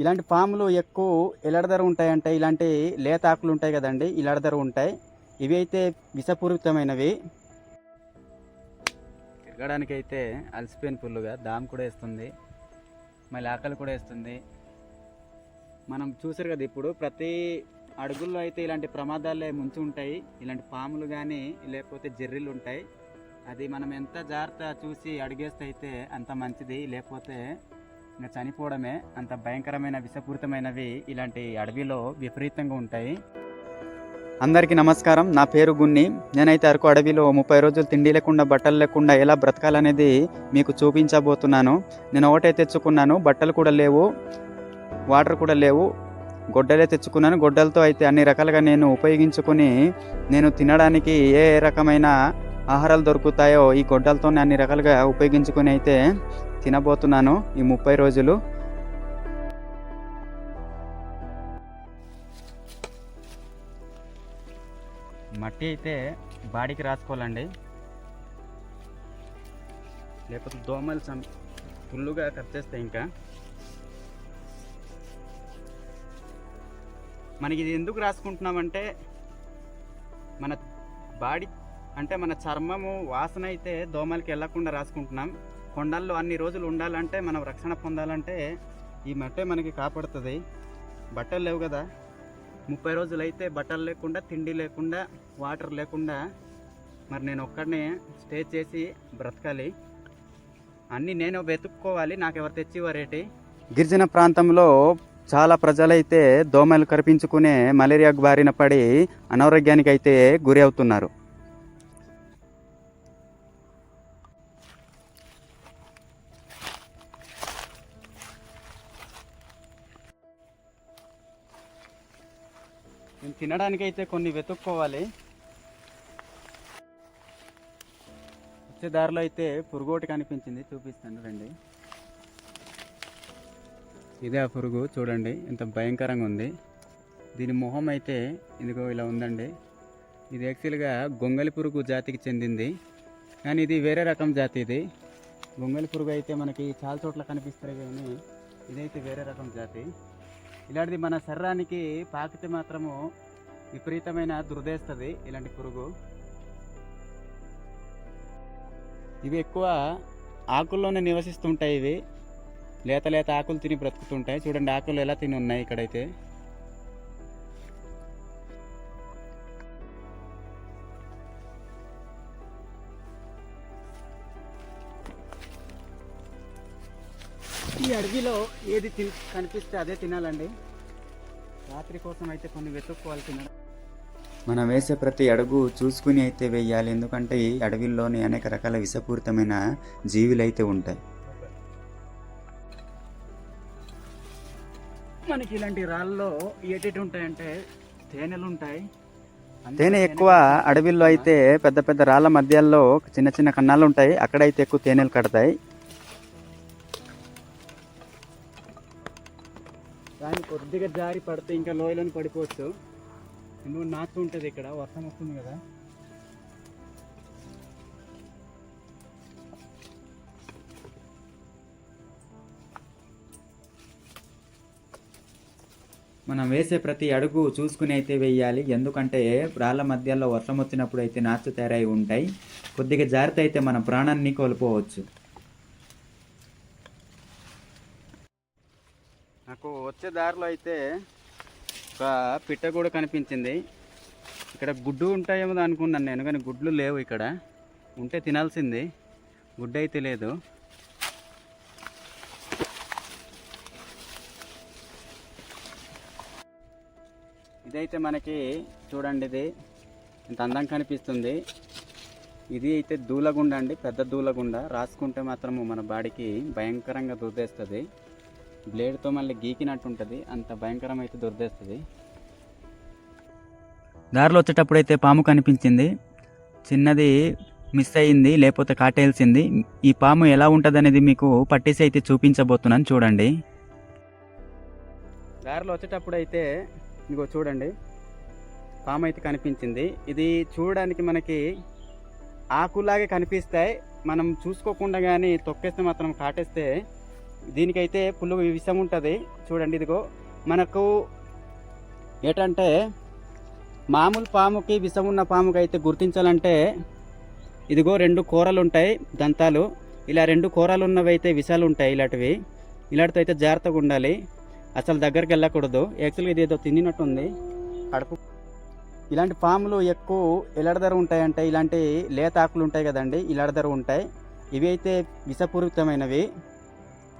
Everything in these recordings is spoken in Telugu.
ఇలాంటి పాములు ఎక్కువ ఎలాడదర ఉంటాయంటే. ఇలాంటి లేత ఆకులు ఉంటాయి కదండి ఇలాడదర ఉంటాయి. ఇవి అయితే విషపూరితమైనవి. తిరగడానికి అయితే అలసిపోయిన పుల్లుగా దామ్ కూడా వేస్తుంది. మళ్ళీ ఆకలి కూడా వేస్తుంది. మనం చూసారు కదా ఇప్పుడు ప్రతి అడుగుల్లో అయితే ఇలాంటి ప్రమాదాలే ముంచి ఉంటాయి. ఇలాంటి పాములు కానీ లేకపోతే జెర్రీలు ఉంటాయి. అది మనం ఎంత జాగ్రత్త చూసి అడిగేస్తే అయితే అంత మంచిది. లేకపోతే ఇంకా చనిపోవడమే అంత భయంకరమైన విషపూరితమైనవి ఇలాంటి అడవిలో విపరీతంగా ఉంటాయి. అందరికీ నమస్కారం. నా పేరు గున్ని. నేనైతే అరకు అడవిలో ముప్పై రోజులు తిండి లేకుండా బట్టలు లేకుండా ఎలా బ్రతకాలనేది మీకు చూపించబోతున్నాను. నేను ఒకటే తెచ్చుకున్నాను. బట్టలు కూడా లేవు. వాటర్ కూడా లేవు. గొడ్డలే తెచ్చుకున్నాను. గొడ్డలతో అయితే అన్ని రకాలుగా నేను ఉపయోగించుకొని నేను తినడానికి ఏ ఏ రకమైన ఆహారాలు దొరుకుతాయో ఈ గొడ్డలతో అన్ని రకాలుగా ఉపయోగించుకొని అయితే తినబోతున్నాను ఈ ముప్పై రోజులు. మట్టి అయితే బాడీకి రాసుకోవాలండి. లేకపోతే దోమలు సం ఫుల్లుగా కరిచేస్తాయి ఇంకా. మనకి ఇది ఎందుకు రాసుకుంటున్నామంటే మన బాడీ అంటే మన చర్మము వాసన అయితే దోమలకి వెళ్ళకుండా రాసుకుంటున్నాం. కొండల్లో అన్ని రోజులు ఉండాలంటే మనం రక్షణ పొందాలంటే ఈ మట్టే మనకి కాపాడుతుంది. బట్టలు లేవు కదా. ముప్పై రోజులు అయితే బట్టలు లేకుండా తిండి లేకుండా వాటర్ లేకుండా మరి నేను ఒక్కడనే స్టే చేసి బ్రతకాలి. అన్నీ నేను వెతుక్కోవాలి నాకు ఎవరు తెచ్చివారేటి గిరిజన ప్రాంతంలో చాలా ప్రజలైతే దోమలు కరిపించుకునే మలేరియా బారిన పడి అనారోగ్యానికి అయితే గురి అవుతున్నారు. నేను తినడానికి అయితే కొన్ని వెతుక్కోవాలి. వచ్చే దారిలో అయితే పురుగోటి కనిపించింది. చూపిస్తాను రండి. ఇదే ఆ పురుగు చూడండి ఎంత భయంకరంగా ఉంది. దీని మొహం అయితే ఇదిగో ఇలా ఉందండి. ఇది యాక్చువల్గా గొంగలి పురుగు జాతికి చెందింది. కానీ ఇది వేరే రకం జాతి ఇది. గొంగలి పురుగు అయితే మనకి చాలా చోట్ల కనిపిస్తాయి కానీ ఇదైతే వేరే రకం జాతి. ఇలాంటిది మన శరీరానికి పాకితే మాత్రము విపరీతమైన దురదేస్తుంది ఇలాంటి పురుగు. ఇవి ఎక్కువ ఆకుల్లోనే నివసిస్తుంటాయి ఇవి. లేత లేత ఆకులు తిని బ్రతుకుతుంటాయి. చూడండి ఆకులు ఎలా తిని ఉన్నాయి ఇక్కడైతే. ఈ అడవిలో ఏది తిన్ కనిపిస్తే అదే తినాలండి. రాత్రి కోసం అయితే కొన్ని వెతుక్కోవాలి తినడం. మనం వేసే ప్రతి అడుగు చూసుకుని అయితే వేయాలి ఎందుకంటే ఈ అడవిల్లోని అనేక రకాల విషపూరితమైన జీవులు అయితే ఉంటాయి. మనకి ఇలాంటి రాళ్ళలో ఏటేటి ఉంటాయంటే తేనెలు ఉంటాయి తేనె ఎక్కువ అడవిల్లో అయితే పెద్ద పెద్ద రాళ్ళ మధ్యలో చిన్న చిన్న కన్నాలు ఉంటాయి అక్కడైతే ఎక్కువ తేనెలు కడతాయి. కొద్దిగా జారి పడితే ఇంకా లోయలోని పడిపోవచ్చు. ఎందుకంటే నాచు ఉంటుంది ఇక్కడ వర్షం వస్తుంది కదా. మనం వేసే ప్రతి అడుగు చూసుకుని అయితే వేయాలి. ఎందుకంటే రాళ్ళ మధ్యలో వర్షం వచ్చినప్పుడు అయితే నాచు తయారై ఉంటాయి. కొద్దిగా జాగ్రత్త అయితే మన ప్రాణాన్ని కోల్పోవచ్చు నాకు వచ్చే దారిలో అయితే ఒక పిట్ట కూడా కనిపించింది. ఇక్కడ గుడ్డు ఉంటాయేమో అనుకున్నాను నేను కానీ గుడ్లు లేవు ఇక్కడ. ఉంటే తినాల్సింది. గుడ్డు అయితే లేదు. ఇదైతే మనకి చూడండి ఇది. ఇంత అందంగా కనిపిస్తుంది. ఇది అయితే దూలగుండ అండి పెద్ద దూలగుండ. రాసుకుంటే మాత్రము మన బాడీకి భయంకరంగా దుద్దేస్తుంది బ్లేడ్తో మళ్ళీ గీకినట్టు ఉంటుంది అంత భయంకరం అయితే దుర్దేస్తుంది దారిలో వచ్చేటప్పుడు అయితే పాము కనిపించింది. చిన్నది మిస్ అయ్యింది లేకపోతే కాటేయాల్సింది ఈ పాము ఎలా ఉంటుంది అనేది మీకు పట్టేసి అయితే చూపించబోతున్నాను చూడండి. దారిలో వచ్చేటప్పుడు అయితే ఇదిగో చూడండి పాము అయితే కనిపించింది. ఇది చూడడానికి మనకి ఆకులాగే కనిపిస్తాయి. మనం చూసుకోకుండా కానీ తొక్కేస్తే మాత్రం కాటేస్తే దీనికైతే పుల్లు విషం ఉంటుంది చూడండి ఇదిగో. మనకు ఏంటంటే మామూలు పాముకి విషం ఉన్న పాముకి అయితే గుర్తించాలంటే ఇదిగో రెండు కూరలు ఉంటాయి దంతాలు ఇలా రెండు కూరలు ఉన్నవి అయితే విషాలు ఉంటాయి ఇలాంటివి. ఇలాంటితో అయితే జాగ్రత్తగా ఉండాలి. అసలు దగ్గరికి వెళ్ళకూడదు. యాక్చువల్గా ఇది ఏదో తిన్నట్టుంది. కడుపు. ఇలాంటి పాములు ఎక్కువ ఎలాడదర ఉంటాయంటే ఇలాంటి లేత ఆకులు ఉంటాయి కదండి ఇలాడదర ఉంటాయి. ఇవి అయితే విషపూరితమైనవి.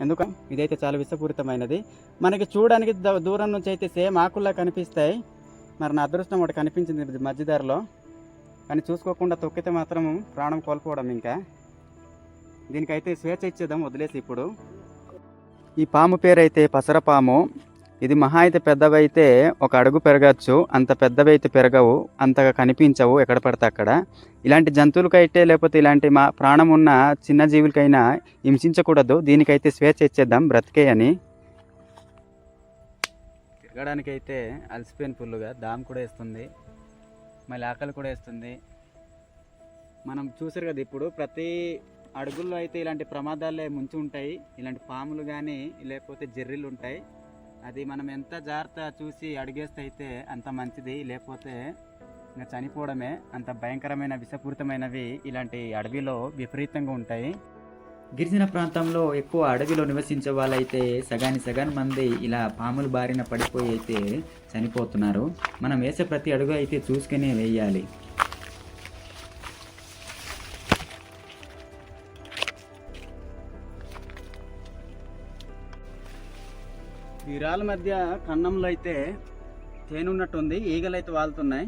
ఎందుక? ఇదైతే చాలా విషపూరితమైనది. మనకి చూడడానికి దూరం నుంచి అయితే సేమ్ ఆకుల్లా కనిపిస్తాయి. మరి నా అదృష్టం ఒకటి కనిపించింది మధ్యదారిలో. కానీ చూసుకోకుండా తొక్కితే మాత్రం ప్రాణం కోల్పోవడం ఇంకా. దీనికైతే స్వేచ్ఛ ఇచ్చేద్దాం వదిలేసి ఇప్పుడు. ఈ పాము పేరైతే పసరపాము. ఇది మహా అయితే పెద్దవైతే ఒక అడుగు పెరగచ్చు అంత పెద్దవి అయితే పెరగవు అంతగా కనిపించవు ఎక్కడ పడితే అక్కడ. ఇలాంటి జంతువులకైతే లేకపోతే ఇలాంటి మా ప్రాణం ఉన్న చిన్న జీవులకైనా హింసించకూడదు దీనికైతే స్వేచ్ఛ ఇచ్చేద్దాం బ్రతికే అని తిరగడానికైతే అలసిపోయిన పుల్లుగా దామ్ కూడా వేస్తుంది మళ్ళీ ఆకలి కూడా వేస్తుంది. మనం చూసారు కదా ఇప్పుడు ప్రతి అడుగుల్లో అయితే ఇలాంటి ప్రమాదాలే ముంచి ఉంటాయి ఇలాంటి పాములు కానీ లేకపోతే జెర్రీలు ఉంటాయి. అది మనం ఎంత జాగ్రత్త చూసి అడిగేస్తే అయితే అంత మంచిది లేకపోతే ఇంకా చనిపోవడమే అంత భయంకరమైన విషపూరితమైనవి ఇలాంటి అడవిలో విపరీతంగా ఉంటాయి. గిరిజన ప్రాంతంలో ఎక్కువ అడవిలో నివసించే వాళ్ళైతే సగాని సగాని మంది ఇలా పాముల బారిన పడిపోయి అయితే చనిపోతున్నారు. మనం వేసే ప్రతి అడుగు అయితే చూసుకునే వేయాలి. ఈ రాళ్ళ మధ్య కన్నంలో అయితే తేనె ఉన్నట్టుంది ఈగలు అయితే వాళ్తున్నాయి.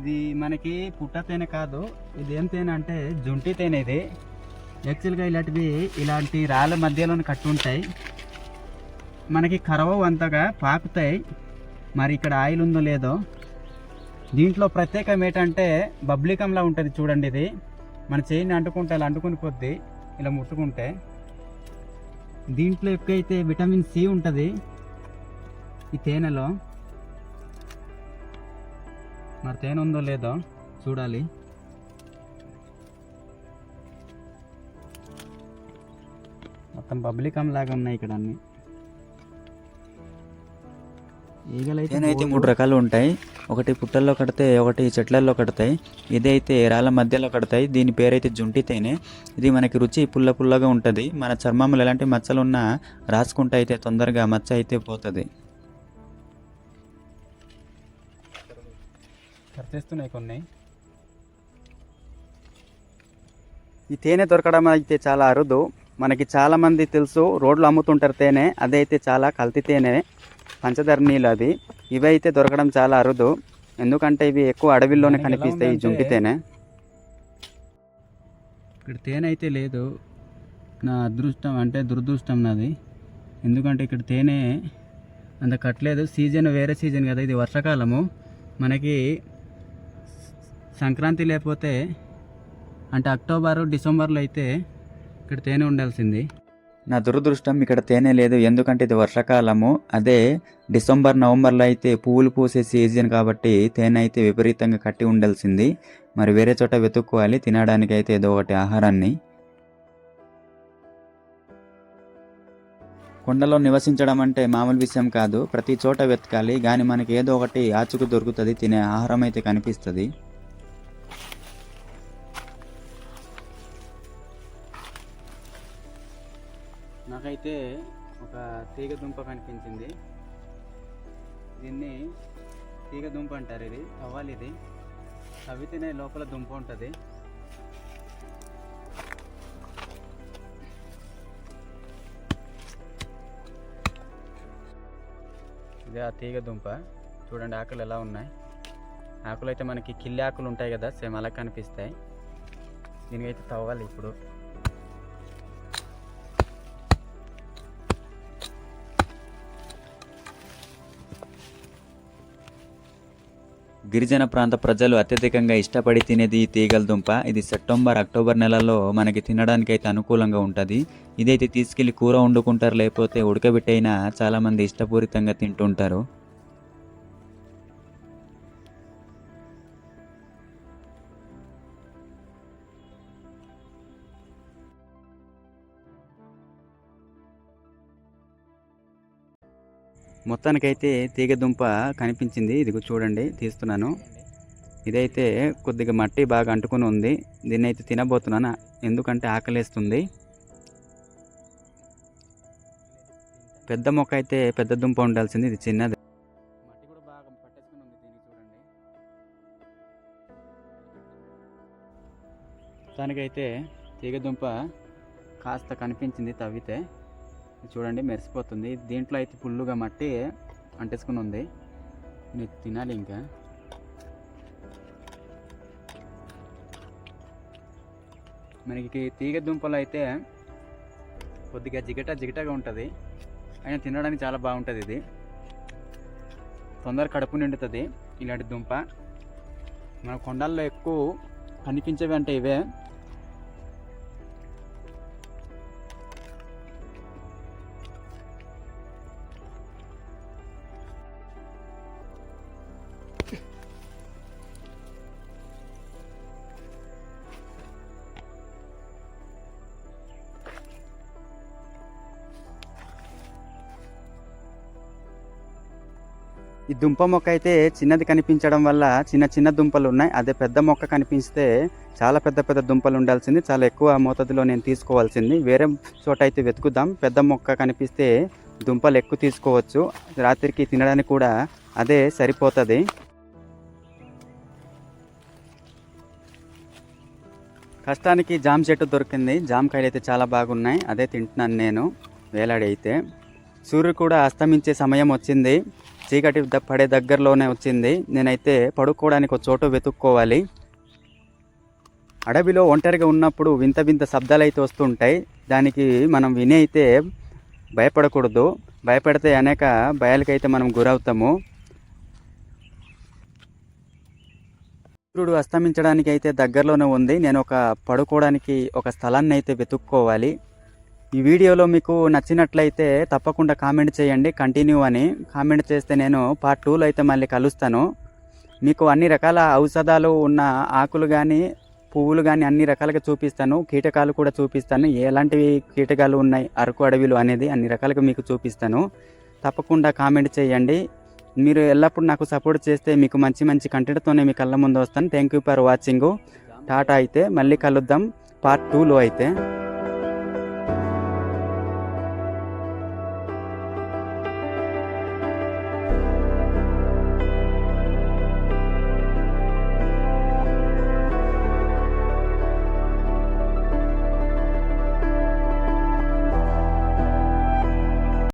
ఇది మనకి పుట్ట తేనె కాదు ఇది ఏం తేనె అంటే జుంటి తేనె ఇది. యాక్చువల్గా ఇలాంటివి ఇలాంటి రాళ్ళ మధ్యలోనే కట్టుంటాయి. మనకి కరవవు అంతగా పాకుతాయి. మరి ఇక్కడ ఆయిల్ ఉందో లేదో. దీంట్లో ప్రత్యేకం ఏంటంటే బబ్లికంలా ఉంటుంది చూడండి ఇది. మన చేయిని అంటుకుంటే ఇలా అంటుకుని కొద్దీ ఇలా ముట్టుకుంటే. దీంట్లో ఎక్కువైతే విటమిన్ సి ఉంటుంది. ఈ తేనెలో. మరి తేనె ఉందో లేదో చూడాలి. మొత్తం పబ్లికం లాగా ఉన్నాయి ఇక్కడ అన్ని. ఈగలైతే తేనె మూడు రకాలు ఉంటాయి. ఒకటి పుట్టల్లో కడతాయి ఒకటి చెట్లల్లో కడతాయి. ఇదైతే రాళ్ళ మధ్యలో కడతాయి. దీని పేరైతే జుంటి తేనె. ఇది మనకి రుచి పుల్ల పుల్లగా ఉంటుంది. మన చర్మంలో ఎలాంటి మచ్చలు ఉన్నా రాసుకుంటే అయితే తొందరగా మచ్చ అయితే పోతుంది. ఖర్చేస్తున్నాయి కొన్ని. ఈ తేనె దొరకడం అయితే చాలా అరుదు. మనకి చాలా మంది తెలుసు రోడ్లు అమ్ముతుంటారు తేనె. అదైతే చాలా కల్తీ తేనె. పంచదార నీళ్ళు అది ఇవి అయితే దొరకడం చాలా అరుదు. ఎందుకంటే ఇవి ఎక్కువ ఎలా కనిపిస్తాయి ఈ జుంటి తేనె. ఇక్కడ తేనె అయితే లేదు. నా అదృష్టం అంటే దురదృష్టం నాది. ఎందుకంటే ఇక్కడ తేనె అంత కట్టలేదు. సీజన్ వేరే సీజన్ కదా ఇది వర్షాకాలము. మనకి సంక్రాంతి లేకపోతే అంటే అక్టోబరు డిసెంబర్లో అయితే ఇక్కడ తేనె ఉండాల్సింది. నా దురదృష్టం ఇక్కడ తేనే లేదు. ఎందుకంటే ఇది వర్షాకాలము. అదే డిసెంబర్ నవంబర్లో అయితే పువ్వులు పూసే సీజన్ కాబట్టి తేనె అయితే విపరీతంగా కట్టి ఉండాల్సింది. మరి వేరే చోట వెతుక్కోవాలి. తినడానికి అయితే ఏదో ఒకటి ఆహారాన్ని. కొండలో నివసించడం అంటే మామూలు విషయం కాదు. ప్రతి చోట వెతకాలి. కానీ మనకి ఏదో ఒకటి ఆచుకు దొరుకుతుంది. తినే ఆహారం అయితే కనిపిస్తుంది. నాకైతే ఒక తీగ దుంప కనిపించింది. దీన్ని తీగ దుంప అంటారు ఇది తవ్వాలి ఇది. తవ్వితేనే లోపల దుంప ఉంటుంది. ఇది ఆ తీగ దుంప. చూడండి ఆకులు ఎలా ఉన్నాయి. ఆకులు అయితే మనకి కిల్లి ఆకులు ఉంటాయి కదా సేమ్ అలా కనిపిస్తాయి. దీనికైతే తవ్వాలి ఇప్పుడు. గిరిజన ప్రాంత ప్రజలు అత్యధికంగా ఇష్టపడి తినేది ఈ తీగల దుంప. ఇది సెప్టెంబర్ అక్టోబర్ నెలలో మనకి తినడానికి అయితే అనుకూలంగా ఉంటుంది. ఇదైతే తీసుకెళ్ళి కూర వండుకుంటారు లేకపోతే ఉడకబెట్టైనా చాలామంది ఇష్టపూరితంగా తింటుంటారు. మొత్తానికైతే తీగ దుంప కనిపించింది. ఇదిగో చూడండి తీస్తున్నాను. ఇదైతే కొద్దిగా మట్టి బాగా అంటుకుని ఉంది. దీన్ని అయితే తినబోతున్నాను. ఎందుకంటే ఆకలేస్తుంది. పెద్ద మొక్క అయితే పెద్ద దుంప ఉండాల్సింది. ఇది చిన్నది. మట్టి కూడా బాగా దానికైతే తీగదుంప కాస్త కనిపించింది తవ్వితే. చూడండి మెరిసిపోతుంది. దీంట్లో అయితే ఫుల్లుగా మట్టి అంటేసుకుని ఉంది. నేను తినాలి ఇంకా. మనకి తీగ దుంపలు అయితే కొద్దిగా జిగట జిగటగా ఉంటుంది. అయినా తినడానికి చాలా బాగుంటుంది ఇది. తొందర కడుపు నిండుతుంది ఇలాంటి దుంప. మన కొండల్లో ఎక్కువ కనిపించేవి అంటే ఇవే. ఈ దుంప మొక్క అయితే చిన్నది కనిపించడం వల్ల చిన్న చిన్న దుంపలు ఉన్నాయి. అదే పెద్ద మొక్క కనిపిస్తే చాలా పెద్ద పెద్ద దుంపలు ఉండాల్సింది. చాలా ఎక్కువ మోతాదులో నేను తీసుకోవాల్సింది. వేరే చోట అయితే వెతుకుదాం. పెద్ద మొక్క కనిపిస్తే దుంపలు ఎక్కువ తీసుకోవచ్చు. రాత్రికి తినడానికి కూడా అదే సరిపోతుంది. కష్టానికి జామ చెట్టు దొరికింది. జామకాయలు అయితే చాలా బాగున్నాయి. అదే తింటున్నాను నేను. వేలాడి అయితే సూర్యుడు కూడా అస్తమించే సమయం వచ్చింది. చీకటి పడే దగ్గరలోనే వచ్చింది. నేనైతే పడుకోవడానికి ఒక చోటు వెతుక్కోవాలి. అడవిలో ఒంటరిగా ఉన్నప్పుడు వింత వింత శబ్దాలు అయితే వస్తుంటాయి. దానికి మనం విని అయితే భయపడకూడదు. భయపడితే అనేక భయాలకైతే మనం గురవుతాము. సూర్యుడు అస్తమించడానికి అయితే దగ్గరలోనే ఉంది. నేను ఒక పడుకోవడానికి ఒక స్థలాన్ని అయితే వెతుక్కోవాలి. ఈ వీడియోలో మీకు నచ్చినట్లయితే తప్పకుండా కామెంట్ చేయండి కంటిన్యూ అని. కామెంట్ చేస్తే నేను పార్ట్ టూలో అయితే మళ్ళీ కలుస్తాను. మీకు అన్ని రకాల ఔషధాలు ఉన్న ఆకులు కానీ పువ్వులు కానీ అన్ని రకాలుగా చూపిస్తాను. కీటకాలు కూడా చూపిస్తాను. ఎలాంటివి కీటకాలు ఉన్నాయి అరకు అడవిలు అనేది అన్ని రకాలుగా మీకు చూపిస్తాను. తప్పకుండా కామెంట్ చేయండి. మీరు ఎల్లప్పుడూ నాకు సపోర్ట్ చేస్తే మీకు మంచి మంచి కంటెంట్తోనే మీ కళ్ళ ముందు వస్తాను. Thank you for watching Tata అయితే మళ్ళీ కలుద్దాం. పార్ట్ టూలో అయితే.